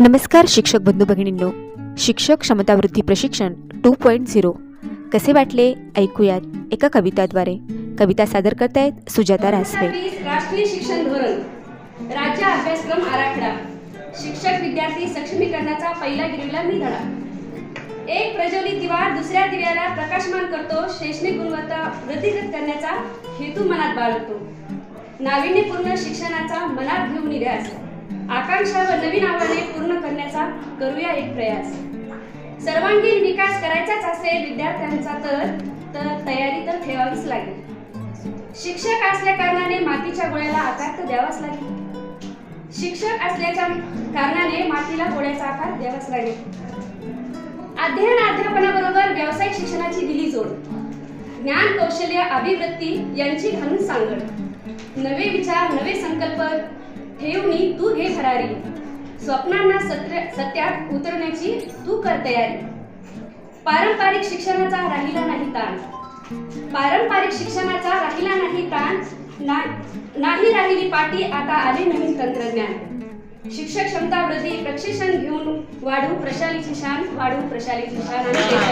नमस्कार शिक्षक बंधू भगिनींनो. शिक्षक क्षमतावृद्धी प्रशिक्षण टू पॉईंट झिरो. कसे वाटले? ऐकूयात एका कविताद्वारे. कविता सादर करतायत सुजाता रासवे. राष्ट्रीय शिक्षण धोरण. राज्य अभ्यासक्रम आराखडा. शिक्षक विद्यार्थी सक्षमीकरणाचा पहिला गिरविला मी धडा. एक प्रज्वलित दिवा दुसऱ्या दिव्याला प्रकाशमान करतो शैक्षणिक गुणवत्ता वृद्धिगत करण्याचा हेतू मनात बाळगतो. नाविन्यपूर्ण शिक्षणाचा मनात घेऊन ध्यास आकांक्षा व नवीन आव्हाने पूर्ण करण्याचा करूया एक प्रयास. सर्वांगीण विकास करायचाच असेल विद्यार्थ्यांचा तर तर तयारी तर ठेवावीच लागेल. शिक्षक असल्या कारणाने मातीच्या गोळ्याला आकार तर द्यावाच लागेल. शिक्षक असल्याच्या कारणाने मातीला गोळ्याचा आकार द्यावाच लागेल. अध्ययन अध्यापनाबरोबर व्यावसायिक शिक्षणाची दिली जोड. ज्ञान कौशल्य अभिवृत्ती यांची घालून सांगड. नवे विचार नवे संकल्प ठेवणी तू घे भरारी स्वप्नांना सत्य सत्यात उतरण्याची तू कर तयारी. पारंपरिक शिक्षणाचा राहिला नाही ताण. पारंपरिक शिक्षणाचा राहिला नाही ताण ना- नाही राहिली पाठी आता आले नवीन तंत्रज्ञान. शिक्षक क्षमता वृद्धी प्रशिक्षण घेऊन वाढू प्रशालीची शान वाढू प्रशालीची शान आणि शान.